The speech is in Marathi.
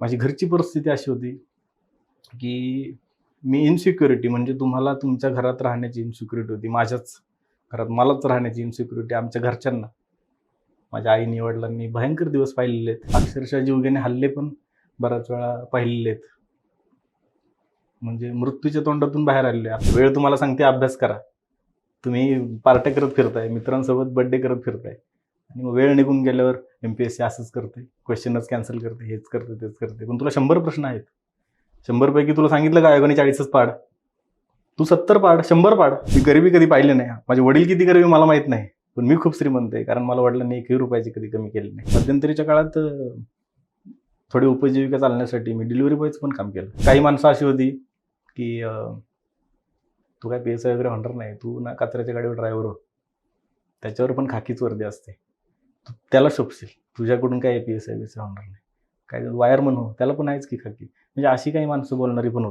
माझी घरची परिस्थिती अशी होती की मी इनसिक्युरिटी म्हणजे तुम्हाला तुमच्या घरात राहण्याची इन्सिक्युरिटी होती. माझ्याच घरात मलाच राहण्याची इन्सिक्युरिटी आमच्या घरच्यांना. माझ्या आईनी वडिलांनी भयंकर दिवस पाहिलेले आहेत. अक्षरशः जीवघेणे हल्ले पण बऱ्याच वेळा पाहिलेले आहेत. म्हणजे मृत्यूच्या तोंडातून बाहेर आलेले आहे. वेळ तुम्हाला सांगते अभ्यास करा. तुम्ही पार्ट्या करत फिरताय मित्रांसोबत बड्डे करत फिरताय. आणि मग वेळ निघून गेल्यावर एम पी एस सी असंच करते क्वेश्चनच कॅन्सल करते हेच करते तेच करते. पण तुला शंभर प्रश्न आहेत. शंभरपैकी तुला सांगितलं का आयोगाने चाळीसच पाड. तू सत्तर पाड शंभर पाड. मी गरिबी कधी पाहिली नाही. माझे वडील किती गरिबी मला माहीत नाही. पण मी खूप श्रीमंत आहे. कारण मला वडिलांनी एकही रुपयाची कधी कमी केली नाही. मध्यंतरीच्या काळात थोडी उपजीविका चालण्यासाठी मी डिलिव्हरी बॉयचं पण काम केलं. काही माणसं अशी होती की तू काय पी एस आय वगैरे होणार नाही. तू ना कचऱ्याच्या गाडीवर ड्रायव्हर हो. त्याच्यावर पण खाकीच वर्दी असते. त्याला सोपशील तुझ्याकडून काय P S I B S I होणार नाही. काय वायरमन हो त्याला पण आहेच की खाकी म्हणजे अशी काही माणसं बोलणारी पण होती.